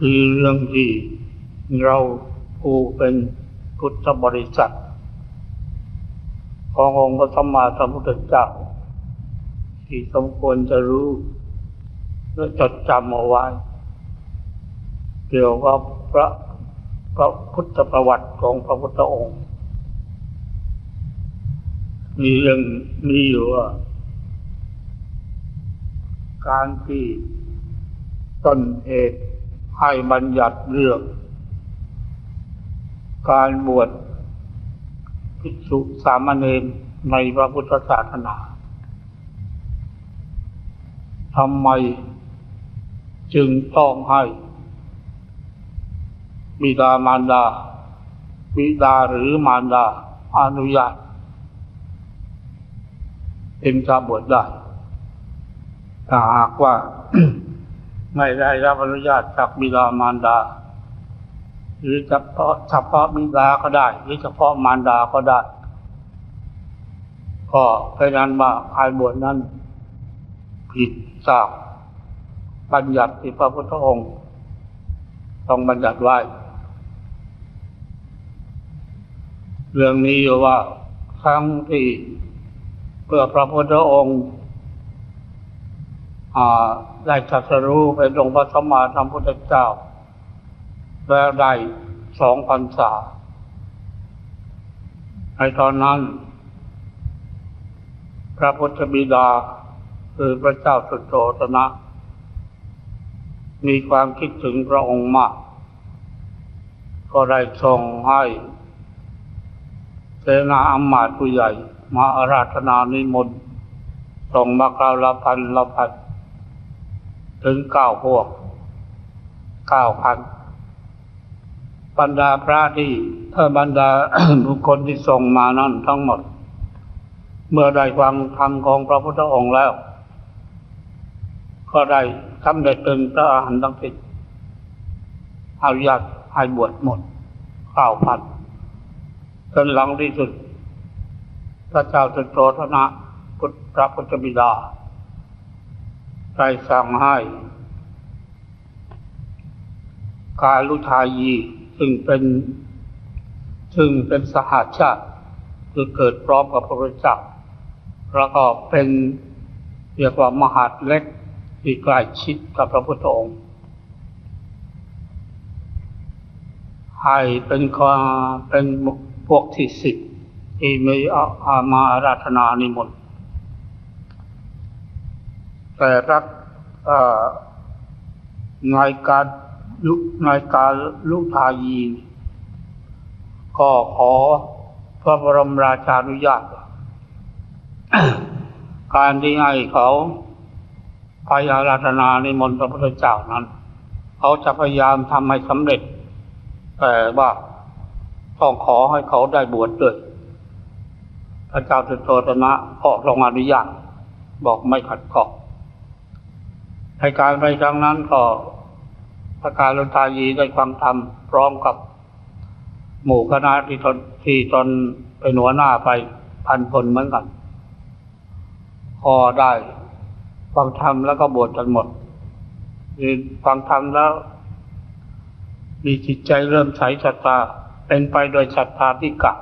คือเรื่องที่เราผู้เป็นพุทธบริษัท ขององค์พระสัมมาสัมพุทธเจ้าที่สมควรจะรู้และจดจำเอาไว้ เกี่ยวกับพระพระพุทธประวัติของพระพุทธองค์ มีเรื่องมีอยู่ว่า การที่ต้นเหตุ ให้บัญญัติเรื่อง การบวชภิกษุสามเณรในพระพุทธศาสนาทำไมจึงต้องให้ บิดามารดา บิดาหรือมารดาอนุญาตเป็นจะบวชได้ถ้าหากว่า ไม่ได้รับอนุญาตจากบิดามารดา หรือเฉพาะเฉพาะบิดาก็ได้ หรือเฉพาะมารดาก็ได้ ก็เป็นนั้นว่าภายบวชนั้น ผิดจากบัญญัติที่พระพุทธองค์ต้องบัญญัติไว้ เรื่องนี้อยู่ว่าครั้งที่เพื่อพระพุทธองค์ ได้ตรัสรู้เป็นองค์พระสัมมาสัมพุทธเจ้า แล้วได้สองพรรษาในตอนนั้น พระพุทธบิดาคือพระเจ้าสุโธทนะ มีความคิดถึงพระองค์มาก ก็ได้ส่งให้เสนาอำมมาตย์ผู้ใหญ่ มาอาราธนานิมนต์ส่งมาคราวละพันละพัน ถึงเก้าพวกเก้าพันบรรดาพระที่ถ้าบรรดาบุคคลที่ส่งมานั่นทั้งหมด เมื่อได้ฟังธรรมของพระพุทธองค์แล้ว ก็ได้สำเร็จเป็นพระอรหันต์ทั้งสิ้นอาญาตให้บวชหมดเก้าพันจนหลังที่สุด พระเจ้าจุโตธนะพุทธพระพุทธบิดา ได้สั่งให้กาลุทายีซึ่งเป็นซึ่งเป็นสหาชาติคือเกิดพร้อมกับพระพุทธเจ้าแล้วก็เป็นเรียกว่ามหาดเล็กที่ใกล้ชิดกับพระพุทธองค์ให้เป็นความเป็นพวกที่สิบที่มีอามาอาราธนานิมนต์ แต่รักในการลุในการลุทายี ก็ขอพระบรมราชานุญาต การที่ให้เขาไปอาราธนาในมนต์พระพุทธเจ้านั้น เขาจะพยายามทำให้สำเร็จ แต่ว่าต้องขอให้เขาได้บวชด้วยพระเจ้าสุโธตนะก็ลงอนุญาตบอกไม่ขัดข้อง ในการไปครั้งนั้นก็พระการลุทายีได้ความธรรมพร้อมกับหมู่คณะที่ตนที่ตนเป็นหัวหน้าไปพันคนเหมือนกันพอได้ฟังธรรมแล้วก็บวชกันหมดคือฟังธรรมแล้ว มีจิตใจเริ่มใสศรัทธาเป็นไปโดยศรัทธาที่กะ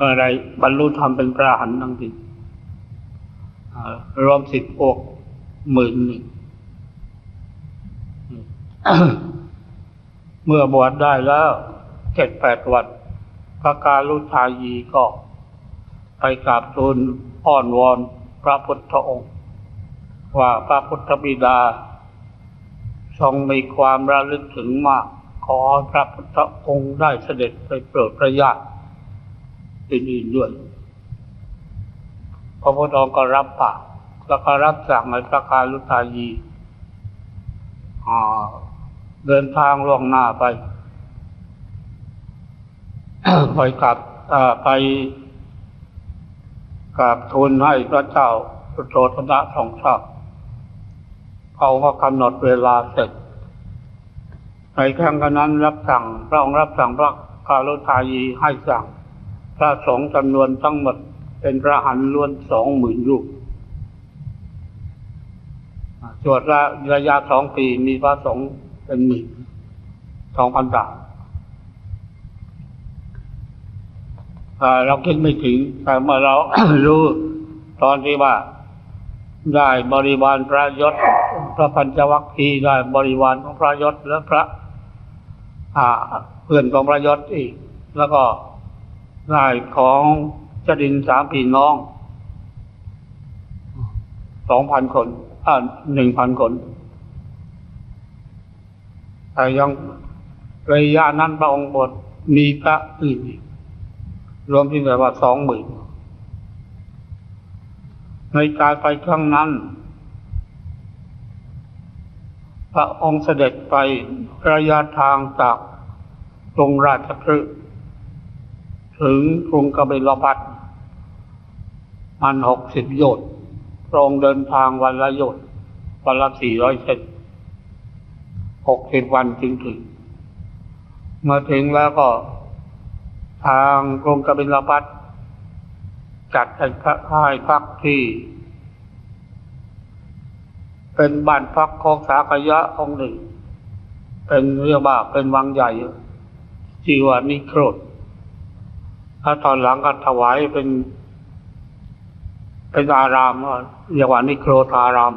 อะไรบรรลุธรรมเป็นพระหันทั้งสิ้น รวมสิบพวกหมื่นหนึ่งเมื่อบวชได้แล้วเจ็ดแปดวันพระการลุชายีก็ไปกราบทูลอ้อนวอนพระพุทธองค์ ว่าพระพุทธบิดา ทรงมีความระลึกถึงมาก ขอพระพุทธองค์ได้เสด็จไปโปรดพระญาติอื่นๆด้วย พระพุทธองค์ก็รับปากแล้วก็รับสั่งในพระคาลุทายีเดินทางล่วงหน้าไป ไปกลับไปกราบทูลให้พระเจ้าสุโธธนะสองชาติเขาก็กำหนดเวลาเสร็จ ในครั้งนั้นรับสั่ง พระองค์รับสั่งพระคาลุทายีให้สั่ง พระสงฆ์จำนวนทั้งหมด เป็นพระหันล้วนสองหมื่นรูปสวดระระยะสองปีมีพระสงฆ์เป็นหมื่นสองพันบาทเราคิดไม่ถึง แต่เมื่อเรา รู้ตอนที่ว่า ได้บริวารพระยศ พระพันจวัคคีได้บริวารของพระยศและพระเพื่อนของพระยศอีก แล้วก็ได้ของ จดินสามพี่น้องสองพันคนอ่าหนึ่งพันคนแต่ยังระยะนั้นพระองค์บทมีพระอื่นอีกรวมที่แบบว่าสองหมื่นในการไปครั้งนั้น พระองค์เสด็จไประยะทางจากกรุงราชคฤห์ถึงกรุงกบิลพัท มันหกสิบโยชน์พรองเดินทางวันละโยชน์วันละสี่ร้อยเซนหกสิบวันจึงถึงมื่อถึงแล้วก็ ทางกรุงกบิลพัทจัดให้ค่ายพักที่ เป็นบ้านพักของสากยะองหนึ่ง เป็นเรียกว่าเป็นวังใหญ่ชื่อว่านิโครธถ้าตอนหลังก็ถวายเป็น เป็นอารามเรียกว่านิโครธาราม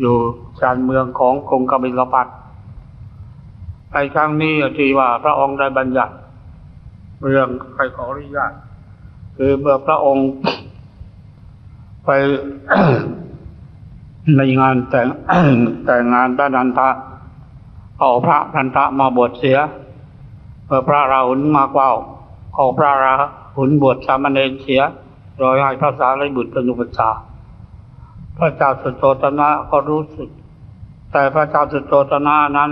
อยู่ชานเมืองของกรุงกบิลพัทในครั้งนี้ที่ว่าพระองค์ได้บัญญัติ เรื่องใครขออนุญาตคือเมื่อพระองค์ ไปในงานแต่งแต่งงานพระนันทะเอาพระนันทะมาบวชเสียเมื่อพระราหุลมากว่าเอาพระรา หุลบวชสามเณรเสียโดยให้พระสารีบุตรเป็นอุปชาพระเจ้าสุโธตนะก็รู้สึก แต่พระเจ้าสุโธตนะนั้น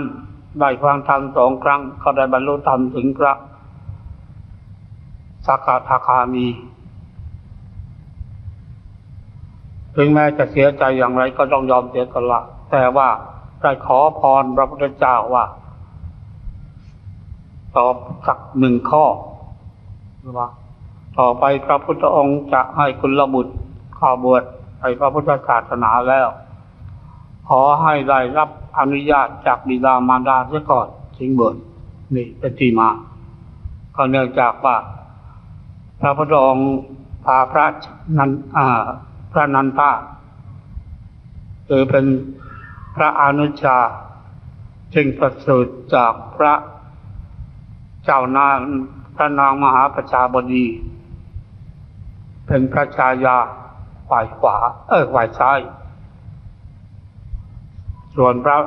ได้ฟังธรรมสองครั้งก็ได้บรรลุธรรมถึงพระสักกะทาคามีถึงแม้จะเสียใจอย่างไรก็ต้องยอมเสียสละแต่ว่าได้ขอพรพระพุทธเจ้าว่า ตอบสักหนึ่งข้อหรือว่า ต่อไปพระพุทธองค์จะให้คุณละบุตรข้าบวชในพระพุทธศาสนาแล้ว ขอให้ได้รับอนุญาตจากบิดามารดาเสียก่อนจึงบวชนี่เป็นที่มาก็เนื่องจากว่า พระพุทธองค์พาพระนันอ่าพระนันทาคือเป็นพระอนุชาจึงประสูติจากพระเจ้านางพระนางมหาประชาบดี เป็นพระชายาฝ่ายขวา เออฝ่ายซ้าย ส่วนพระ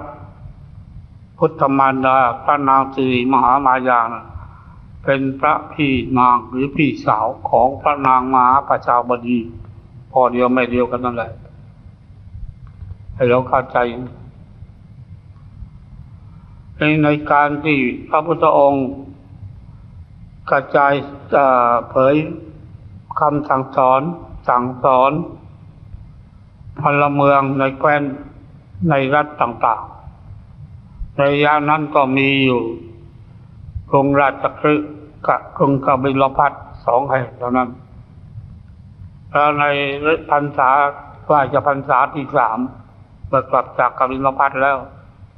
พุทธมารดาพระนางสิริมหามายานะเป็นพระพี่นางหรือพี่สาวของพระนางมหาประชาบดี พอเดียวไม่เดียวกันนั่นแหละให้เราเข้าใจในในการที่พระพุทธองค์กระจายเผย คำสั่งสอนสั่งสอนพลเมืองในแคว้นในรัฐต่างๆในระยะนั้นก็มีอยู่กรุงราชคฤห์กับกรุงกบิลพัทสองแห่งเท่านั้น แล้วในพรรษาว่าจะพรรษาที่สามเมื่อกลับจากกบิลพัทแล้ว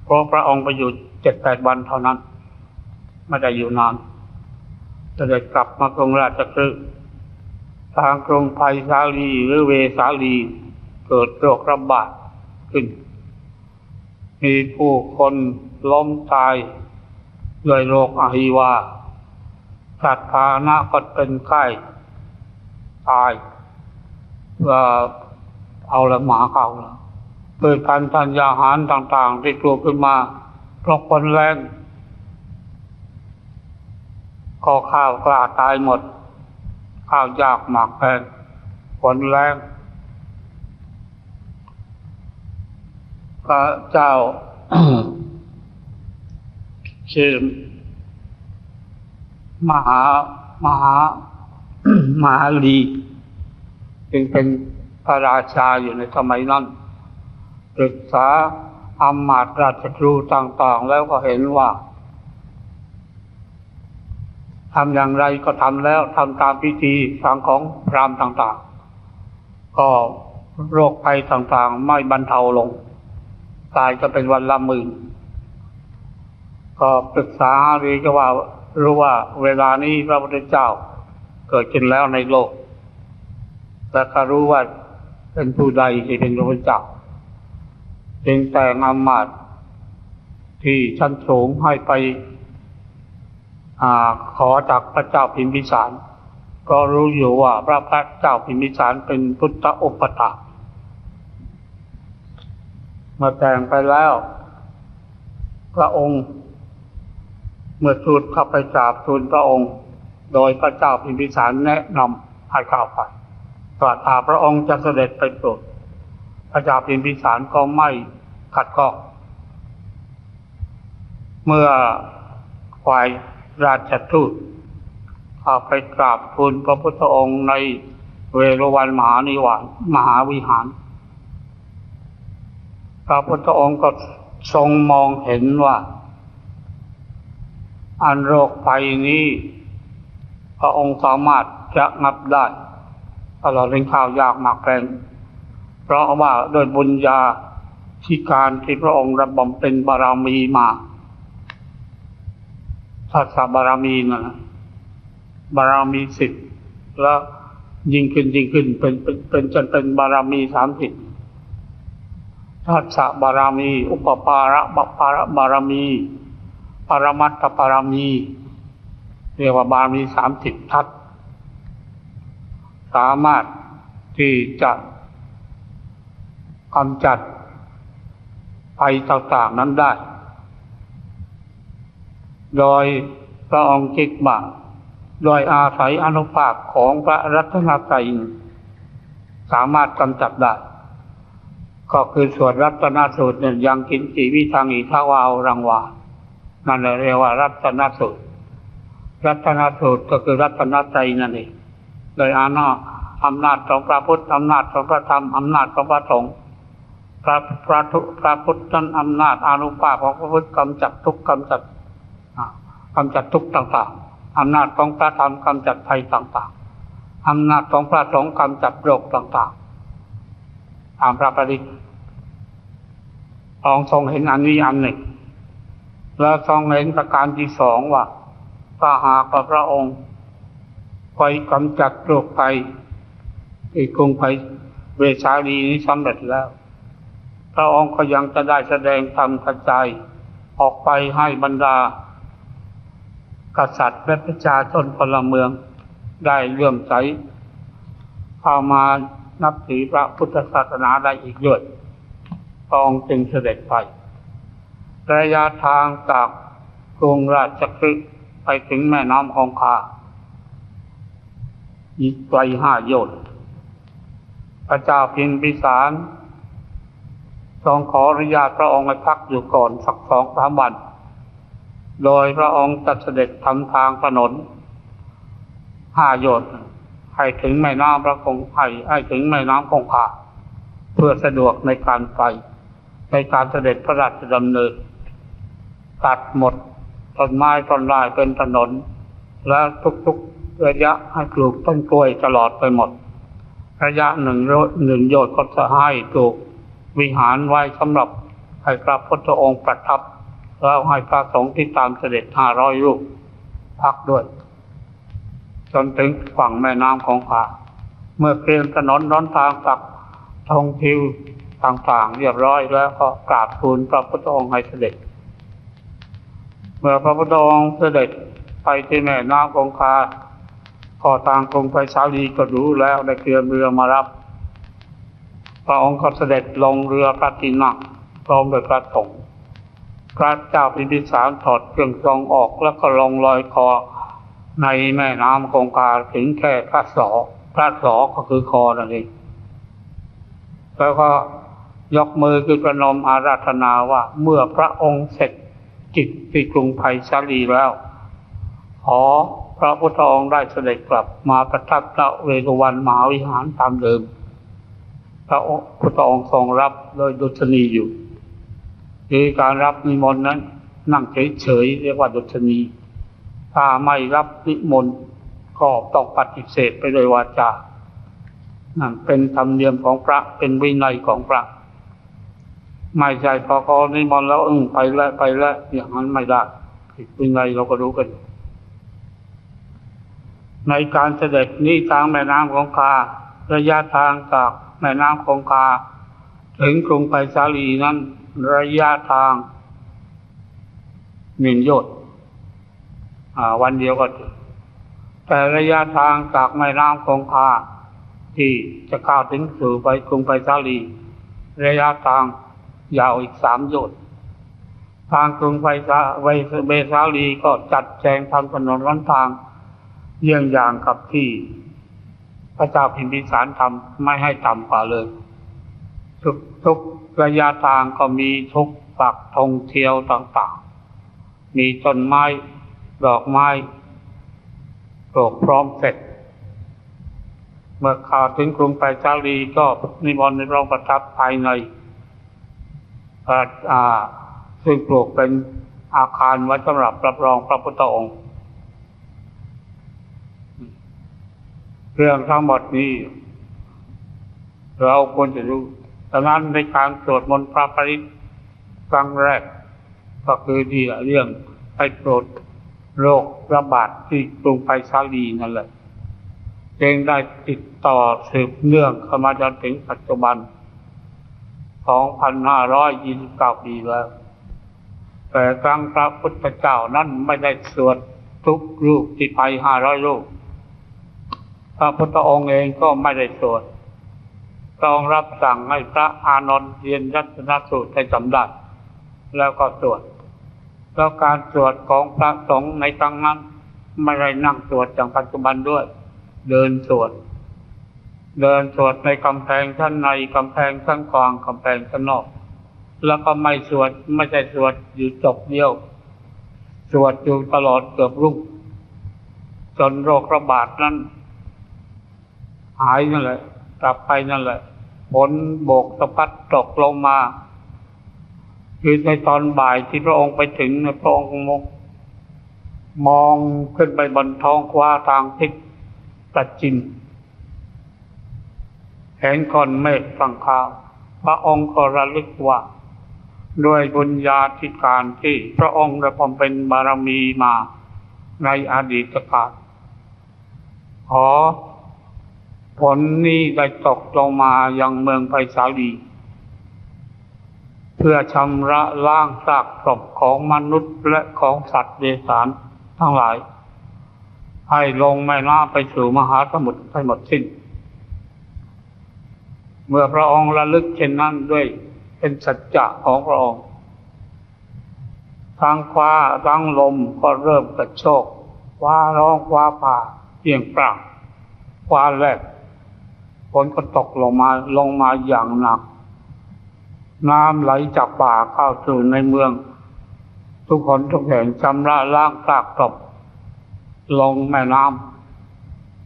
เพราะพระองค์ไปอยู่เจ็ดแปดวันเท่านั้น ไม่ได้อยู่นานเสด็จกลับมากรุงราชคฤห์ ทางกรุงไผ่สาลีหรือเวสาลี เกิดโรคระบาดขึ้น มีผู้คนล้มตายด้วยโรคอหิวา สัตว์พานะก็เป็นไข้ตายว่าเอาละหมาเขาละเกิดพันธัญญาหารต่างๆ ที่ตัวขึ้นมาเพราะคนแรงก็ข้าวกล้าตายหมด ข้าวยากหมากแพงคนแรงพระเจ้าชื่อมหามหามหาลีจึงเป็นพระราชาอยู่ในสมัยนั้นศึกษาอำมาตย์ราชครูต่างๆ แล้วก็เห็นว่า ทำอย่างไรก็ทำแล้วทำตามพิธีทางของพรามต่างๆ ก็โรคภัยต่างๆ ไม่บรรเทาลง ตายก็เป็นวันละหมื่นก็ปรึกษาหรือก็ว่ารู้ว่าเวลานี้พระพุทธเจ้าเกิดขึ้นแล้วในโลกแต่ก็รู้ว่าเป็นผู้ใดที่เป็นพระพุทธเจ้าจึงแต่งอำมาตที่ชั้นสูงให้ไป อขอจากพระเจ้าพิมพิสาร ก็รู้อยู่ว่าพระพระเจ้าพิมพิสารเป็นพุทธอุปถาเมื่อแต่งไปแล้ว พระองค์เมื่อทูลเข้าไปกราบทูลพระองค์ โดยพระเจ้าพิมพิสารแนะนำให้ข้าไปตราถ้าพระองค์จะเสด็จไปโปรดพระเจ้าพิมพิสารก็ไม่ขัดข้องเมื่อฝ่าย ราชทูตเข้าไปกราบทูลพระพุทธองค์ในเวรวันมหานิวานมหาวิหาร พระพุทธองค์ก็ทรงมองเห็นว่า อันโรคภัยนี้ พระองค์สามารถจะงับได้ตลอดเป็นข้าวยากหมากแพงเพราะว่าโดยบุญญาที่การที่พระองค์ระบำเป็นบารมีมา ทัศบารมีนะบารมีสิบแล้วยิ่งขึ้นยิ่งขึ้นเป็นเป็นปนจนเป็นบารมีสามสิบทัศบารมี อุปปาระบปาระบารมี ปรมัตถบารมี เรียกว่าบารมีสามสิบทัศสามารถที่จะกำจัดภัยต่างๆนั้นได้ โดยพระองค์คิดว่าโดยอาศัยอนุภาพของพระรัตนตรัยสามารถกำจัดได้ ก็คือส่วดรัตนสูตรเนี่ยยังกินจีวิทางอิทาวาวรังวา นั่นเรียกว่ารัตนสูตร รัตนสูตรก็คือรัตนตรัยนั่นเอง โดยอานาอำนาจของพระพุทธอำนาจของพระธรรมอำนาจของพระสงฆ์พระพระพระพุทธนั้นอำนาจอนุภาพของพระพุทธกำจัดทุกกำจัด กำจัดทุกต่างๆอำนาจของพระธรรมกำจัดภัยต่างๆอำนาจของพระสงฆ์กำจัดโรคต่างๆตามพระปริตองทรงเห็นอันนี้อันหนึ่ง แล้วทรงเห็นประการที่สองว่าถ้าหากพระองค์ไปกำจัดโรคภัยที่กรุงไผ่เวชาลีนี้สำเร็จแล้ว พระองค์ก็ยังจะได้แสดงธรรมกระจายออกไปให้บรรดา กษัตริย์และประชาชนพลเมือง ได้เลื่อมใสเข้ามานับถือพระพุทธศาสนาได้อีกด้วยพระองค์จึงเสด็จไประยะทางจากกรุงราชคฤห์ไปถึงแม่น้ำคงคาอีกไกลห้าโยชน์พระเจ้าพิมพิสารทรงขออนุญาตพระองค์ให้พักอยู่ก่อนสักสองสามวัน โดยพระองค์จะเสด็จทำทางถนนห้าโยชน์ให้ถึงแม่น้ำพระคงไห้ให้ถึงแม่น้ำคงคาเพื่อสะดวกในการไป ในการเสด็จพระราชดำเนินตัดหมดต้นไม้ต้นไม้เป็นถนน และทุกๆระยะให้ปลูกต้นกล้วยตลอดไปหมด ระยะหนึ่งหนึ่งโยชน์ก็จะให้ปลูกวิหารไว้สำหรับให้พระพุทธองค์ประทับ แล้วให้พระสงฆ์ที่ตามเสด็จห้าร้อยรูปพักด้วย จนถึงฝั่งแม่น้ำของผาเมื่อเคลียนถนนน้อนทางตักทงทิวต่างๆเรียบร้อยแล้วก็กราบทูลพระพุทธองค์ให้เสด็จ เมื่อพระพุทธองค์เสด็จไปที่แม่น้ำคงคาพอทางกรงไผ่ชาลีก็รู้แล้วได้เตรียมเรือมารับ พระองค์ก็เสด็จลงเรือพระที่นั่งพร้อมด้วยพระสงฆ์ พระเจ้าพิมพิสารถอดเครื่องทรงออกแล้วก็ลงลอยคอ ในแม่น้ำคงคาถึงแค่พระสอพระสอก็คือคอนั่นเองแล้วก็ยกมือคือประนมอาราธนาว่าเมื่อพระองค์เสร็จกิจที่กรุงไผ่ชาลีแล้ว ขอพระพุทธองค์ได้เสด็จกลับมาประทับณเวรุวันมหาวิหารตามเดิม พระพุทธองค์ทรงรับโดยดุษณีอยู่ คือการรับนิมนต์นั้น นั่งเฉยๆเรียกว่าดุษณีถ้าไม่รับนิมนต์ก็ต้องปฏิเสธไปโดยวาจานั่นเป็นธรรมเนียมของพระเป็นวินัยของพระไม่ใช่พอเขานิมนต์แล้วอึ้งไปแล้วไปแล้วอย่างนั้นไม่ได้ผิดวินัยเราก็รู้กัน ในการเสด็จนี้ทางแม่น้ำของคาระยะทางจากแม่น้ำคงคา ถึงกรุงไผ่สาลีนั้น ระยะทางหนึ่งโยชน์วันเดียวก็ถึงแต่ระยะทางจากแม่น้ำคงคาที่จะเข้าถึงสู่ไปกรุงไผ่สาลี ระยะทางยาวอีกสามโยชน์ทางกรุงไผ่สาไเบสาลีก็จัดแจงทำถนนล้นทางเยี่ยงอย่างกับที่ พระเจ้าพิมพิสารทำไม่ให้ต่ำกว่าเลย ทุกทุกระยะทางก็มีทุกปักธงเที่ยวต่างๆ มีต้นไม้ดอกไม้ปลูกพร้อมเสร็จ เมื่อข่าวถึงกรุงไปจารีก็นิมนต์ในรองประทับภายในอ่าซึ่งปลูกเป็นอาคารไว้สำหรับรับรองพระพุทธองค์ เรื่องทั้งหมดนี้ เราควรจะรู้ ดังนั้นในการสวดมนต์พระปริตครั้งแรก ก็คือเรื่องไปโปรดโรคระบาดที่กรุงไปซาลีนั่นแหละจึงได้ติดต่อสืบเนื่องเข้ามาจนถึงปัจจุบัน 2,529 ปีแล้ว แต่ครั้งพระพุทธเจ้านั้นไม่ได้สวดทุกรูปที่ไป 500 รูป พระพุทธองค์เองก็ไม่ได้สวด ทรงรับสั่งให้พระอานนท์เรียนรัตนสูตรให้จำได้แล้วก็สวดแล้วการสวดของพระสงฆ์ในครั้งนั้นไม่ได้นั่งสวดอย่างปัจจุบันด้วย เดินสวด เดินสวดในกำแพงชั้นในกำแพงชั้นกลางกำแพงชั้นนอก แล้วก็ไม่สวดไม่ใช่สวดอยู่จบเดียว สวดอยู่ตลอดเกือบรุ่ง จนโรคระบาดนั้น หายนั่นแหละ กลับไปนั่นแหละ ฝนโบกสะพัดตกลงมาคือในตอนบ่ายที่พระองค์ไปถึงพระองค์มองมองขึ้นไปบนท้องฟ้าทางทิศตะจินเห็นก้อนเมฆฟังข่าว พระองค์ก็ระลึกว่า ด้วยบุญญาธิการที่พระองค์ได้บำเพ็ญบารมีมาในอดีตกาลขอ ผลนี้ได้ตกลงมายังเมืองไผ่สาลี เพื่อชำระล้างซากศพของมนุษย์และของสัตว์เดรัจฉานทั้งหลาย ให้ลงแม่น้ำไปสู่มหาสมุทรให้หมดสิ้น เมื่อพระองค์ระลึกเช่นนั้นด้วยเป็นสัจจะของพระองค์ทางฟ้าทางลมก็เริ่มกระโชกฟ้าร้องฟ้าผ่าเพียงปรางฟ้าแลบ ฝนก็ตกลงมาลงมาอย่างหนัก น้ำไหลจากป่าเข้าสู่ในเมือง ทุกคนทุกแห่งชำระล้างซากศพลงแม่น้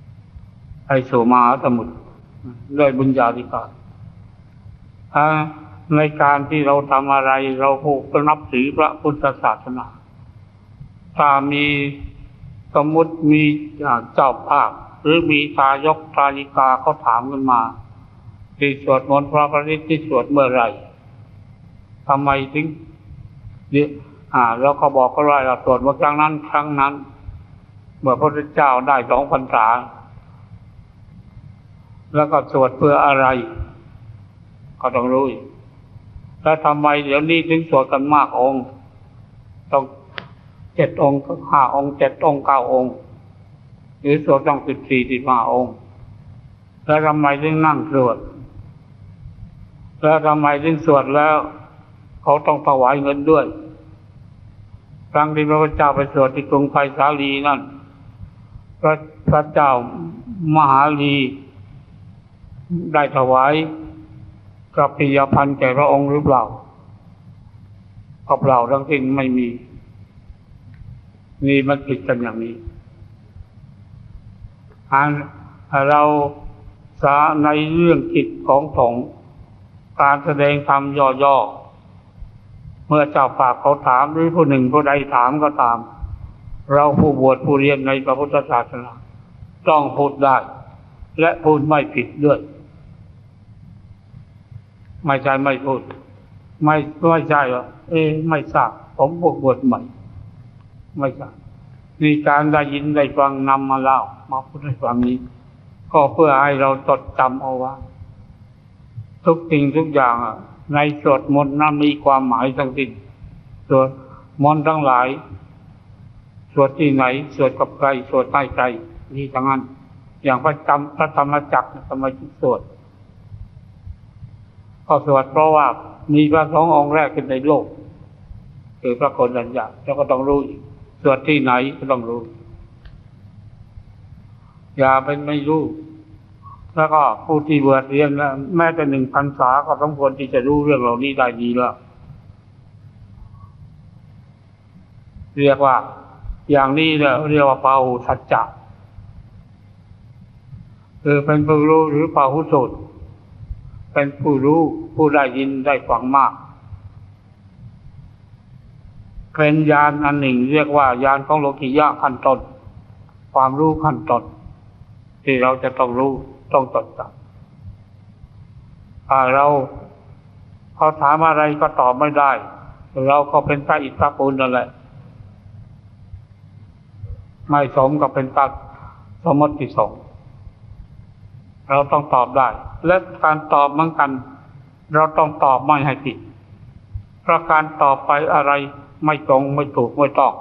ำไปสู่มหาสมุทรด้วยบุญญาธิการในการที่เราทำอะไรเราผูกนับถือพระพุทธศาสนาถ้ามีสมมติมีเจ้าภาพ หรือมีทายกทายิกาเขาถามกันมาที่สวดมนต์พระปริตที่สวดเมื่อไรทำไมถึงเนี่ยอ่าแล้วเขาบอกก็ว่เราสวดเมื่อครั้งนั้น ครั้งนั้น เมื่อพระพุทธเจ้าได้สองพรรษา แล้วก็สวดเพื่ออะไร ก็ต้องรู้แล้วทำไมเดี๋ยวนี้ถึงสวดกันมากองค์ต้องเจ็ดองค์ห้าองค์เจ็ดองค์เก้าองค์ หรือสวดต้องสิบสี่สิบห้าองค์แล้วทำไมถึงนั่งสวดแล้วทำไมถึงสวดแล้ว เขาต้องถวายเงินด้วยครั้งที่พระพุทธเจ้าไปสวดที่กรุงไผ่สาลีนั่นพระพระเจ้ามหาลีได้ถวายกับพิยพันธ์แก่พระองค์หรือเปล่ากับเราทั้งสิ้นไม่มี นี่มันผิดกันอย่างนี้ เราสาในเรื่องกิจของสงการแสดงธรรมย่อๆ เมื่อเจ้าฝากเขาถามหรือผู้หนึ่งผู้ใดถามก็ตาม เราผู้บวชผู้เรียนในพระพุทธศาสนา ต้องพูดได้ และพูดไม่ผิดด้วย ไม่ใช่ไม่พูด ไม่ไม่ใช่ว่าเอ๊ไม่ทราบผมบวชใหม่ ไม่ใช่ มีการได้ยินได้ฟังนำมาเล่ามาพูดให้ฟังนี้ ก็เพื่อให้เราจดจำเอาไว้ทุกสิ่งทุกอย่างอะในสวดมนต์นั้นมีความหมายทั้งสิ้นสวดมนต์ทั้งหลาย สวดที่ไหน สวดกับใคร สวดใต้ใครนี่ทั้งนั้น อย่างพระจำพระธรรมจักรทำไมถึงสวดก็สวดเพราะว่ามีพระสององค์แรกขึ้นในโลก คือพระโคนสัญญาแล้วก็ต้องรู้อีก สวดที่ไหนก็ต้องรู้ อย่าเป็นไม่รู้ แล้วก็ผู้ที่บวชเรียนแล้วแม้แต่หนึ่งพรรษาก็สมควรที่จะรู้เรื่องเหล่านี้ได้ดีแล้ว เรียกว่า อย่างนี้เนี่ยเรียกว่าเปาหุสัจจะคือเป็นผู้รู้หรือเปาหุสุดเป็นผู้รู้ผู้ได้ยินได้ฟังมาก เป็นญาณอันหนึ่ง เรียกว่าญาณของโลกิยะขั้นต้นความรู้ขั้นต้นที่เราจะต้องรู้ต้องจดจำถ้าเราเขาถามอะไรก็ตอบไม่ได้ เราก็เป็นพระอิศวปูนนั่นแหละ ไม่สมกับเป็นพระสมมติสงเราต้องตอบได้ และการตอบเหมือนกัน เราต้องตอบไม่ให้ผิดเพราะการตอบไปอะไร ไม่ตรงไม่ถูกไม่ต้อง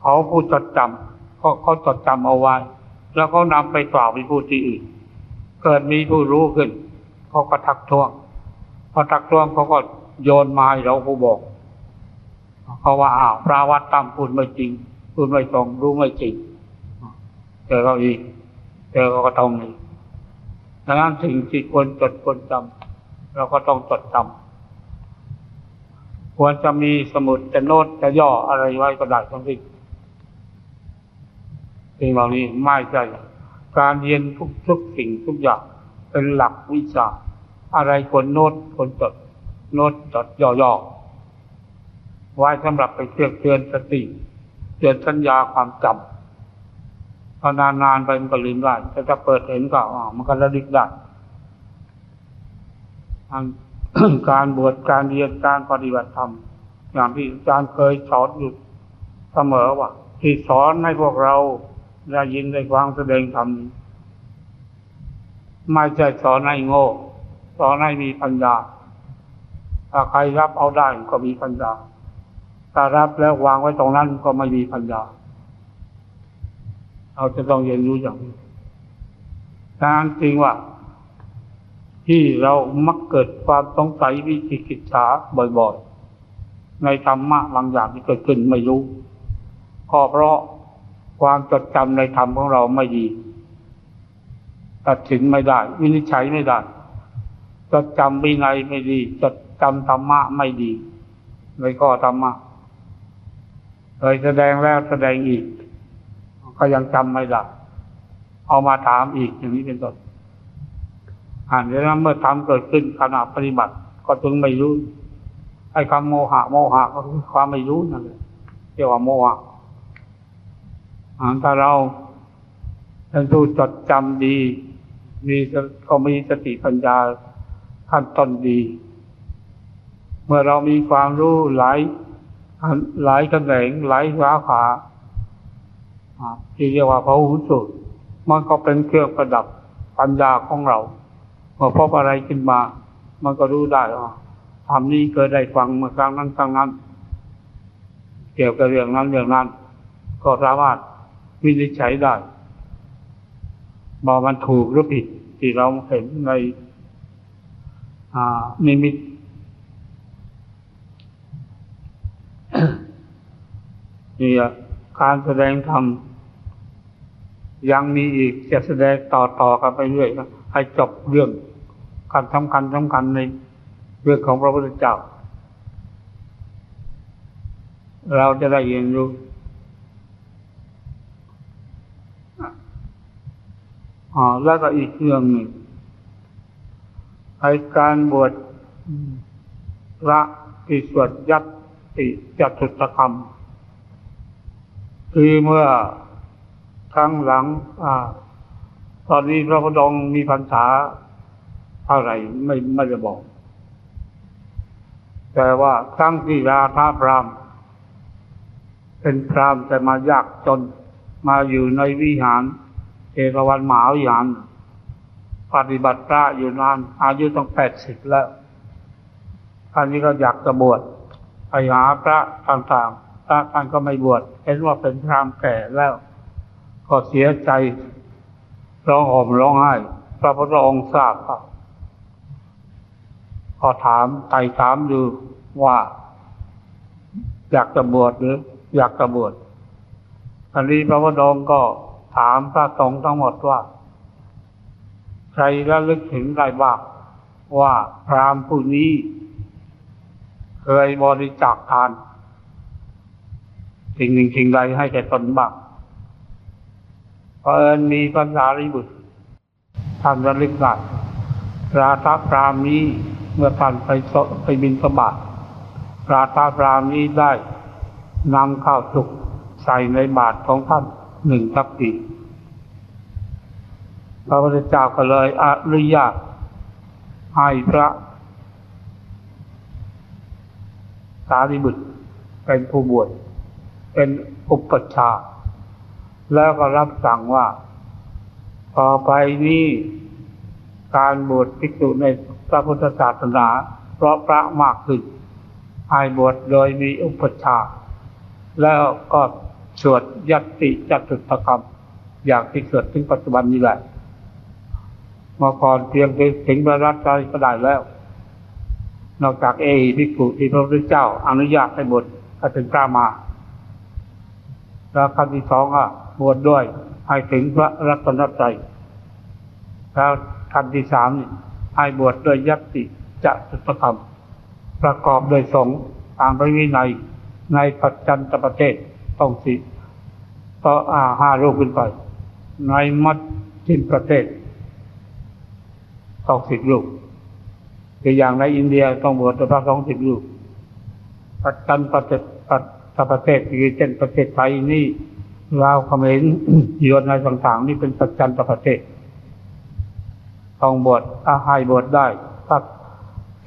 เขาผู้จดจำเขาเขาจดจำเอาไว้ แล้วเขานำไปกล่าวไปพูดที่อื่น เกิดมีผู้รู้ขึ้นเขาก็ทักท้วงพอทักท้วงเขาก็โยนมาให้เราผู้บอกเขาว่าอ้าวพระวัดตั้มพูดไม่จริงพูดไม่ตรงรู้ไม่จริงเจอเขาอีกเจอเขาก็ต้องอีกดังนั้นสิ่งที่ควรจดควรจำเราก็ต้องจดจำ ควรจะมีสมุดจะโน้ตจะย่ออะไรไว้ก็ได้ทั้งสิ้นสิ่งเหล่านี้ไม่ใช่การเรียนทุกทุกสิ่งทุกอย่างเป็นหลักวิชา อะไรควรโน้ตควรจดโน้ตจดย่อๆไว้สำหรับไปเตือนเตือนสติเตือนสัญญาความจำพอนานๆไปมันก็ลืมได้แต่ถ้าเปิดเห็นก็อ๋อมันก็ระลึกได้ การบวชการเรียนการปฏิบัติธรรมอย่างที่อาจารย์เคยสอนอยู่เสมอว่าที่สอนให้พวกเราได้ยินได้ฟังแสดงธรรมไม่ใช่สอนให้โง่ สอนให้มีปัญญาถ้าใครรับเอาได้ก็มีปัญญาถ้ารับแล้ววางไว้ตรงนั้นก็ไม่มีปัญญา เราจะต้องเรียนรู้อย่างนี้ดังนั้นจริงว่า ที่เรามักเกิดความสงสัยวิจิกิจฉาบ่อยๆ ในธรรมะบางอย่างที่เกิดขึ้นไม่รู้ก็เพราะความจดจำในธรรมของเราไม่ดี ตัดสินไม่ได้ วินิจฉัยไม่ได้จดจำวินัยไม่ดีจดจำธรรมะไม่ดีในข้อธรรมะเคยแสดงแล้วแสดงอีก ก็ยังจำไม่ได้เอามาถามอีกอย่างนี้เป็นต้น อ่านแล้วเมื่อทำเกิดขึ้นขณะปฏิบัติ ก็จึงไม่รู้ไอ้คำโมหะ โมหะก็คือความไม่รู้นั่นแหละเรียกว่าโมหะถ้าเราเป็นผู้จดจำดี มีก็มีสติปัญญาขั้นต้นดี เมื่อเรามีความรู้หลายหลายตำแหน่งหลายสาขาที่เรียกว่าพระหุสุดมันก็เป็นเครื่องประดับปัญญาของเรา เมื่อพบอะไรขึ้นมา มันก็รู้ได้ว่าทำนี้เกิดได้ฟังเมื่อครั้งนั้นครั้งนั้น เกี่ยวกับเรื่องนั้นเรื่องนั้น ก็สามารถวินิจฉัยได้บอกมันถูกหรือผิดที่เราเห็นในนิมิตนี่การแสดงธรรมยังมีอีกจะแสดงต่อต่อกันไปเรื่อยนะ ให้จบเรื่องการสำคัญสำคัญในเรื่องของพระพุทธเจ้า เราจะได้เรียนรู้อ๋อแล้วก็อีกเรื่องหนึ่งไอการบวชพระที่สวดยัตติจัตุตกรรม คือเมื่อครั้งหลังอ่า ตอนนี้พระพุทธองค์มีพรรษาเท่าไหร่ไม่ไม่จะบอก แต่ว่าครั้งที่ราธาพรามเป็นพรามแต่มายากจนมาอยู่ในวิหารเอรวันมหาวิหาร ปฏิบัติพระอยู่นาน อายุต้องแปดสิบแล้วท่านนี้ก็อยากจะบวชไปหาพระต่างๆพระท่านก็ไม่บวชเห็นว่าเป็นพรามแก่แล้ว ก็เสียใจ ร้องห่มร้องไห้ พระพุทธองค์ทราบครับพอถามไต่ถามดูว่า อยากจะบวชหรือ อยากจะบวชอันนี้พระพุทธองค์ก็ถามพระสงฆ์ทั้งหมดว่า ใครระลึกถึงได้บ้างว่าพราหมณ์ผู้นี้ เคยบริจาคทานสิ่งหนึ่งสิ่งใดให้แก่ตนบ้าง เพราะเอิญมีภาษาริบุตรท่านระลึกได้ราธาพรามนี้เมื่อท่านไปไปบินสบาทราธาพรามนี้ได้นำข้าวสุกใส่ในบาตรของท่านหนึ่งทัพปีพระพุทธเจ้าก็เลยอนุญาตให้พระสารีบุตรเป็นผู้บวชเป็นอุปชฌาย์ แล้วก็รับสั่งว่า ต่อไปนี้การบวชภิกษุในพระพุทธศาสนา เพราะพระมากขึ้นให้บวชโดยมีอุปชาแล้วก็สวดยัตติจัตุตกรรม อย่างที่เกิดถึงปัจจุบันนี้แหละมื่อก่อนเพียงถึงพระรัตนตรัยก็ได้แล้ว นอกจากเอหิภิกษุที่พระพุทธเจ้าอนุญาตให้บวชก็ถึงกล้ามา แล้วขั้นที่สองอะบวชดด้วยให้ถึงพระรัตนตรัยแล้วขั้นที่สามนี่ให้บวชดด้วยยัตติจะสุตธรรม ประกอบโดยสงฆ์ตามพระวินัยในปัจจันตประเทศต้องสิต่ออาห้ารูปขึ้นไป ในมัดทิมประเทศต้องสิบรูปคืออย่างในอินเดียต้องบวชพระสองสิบรูปปัจจันประเทศปัจ จประเทศคือเช่นประเทศไทยนี่ลาวเขมรยวนในต่างๆ นี่เป็นปัจจันตประเทศต้องบวชอาหายบวชได้ถ้า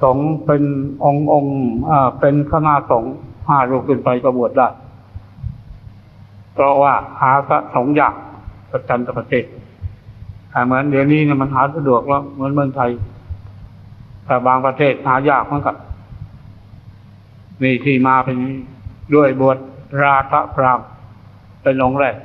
สงเป็นองค์องค์อ่าเป็นคณะสงฆ์ห้ารูปขึ้นไปก็บวชได้ เพราะว่าหาพระสงฆ์ยากประจันตประเทศแต่เหมือนเดี๋ยวนี้เนี่ยมันหาสะดวกแล้วเหมือนเมืองไทย แต่บางประเทศหายากเหมือนกันนี่ที่มาเป็น ด้วยบวชราธพรามเป็นองค์แรก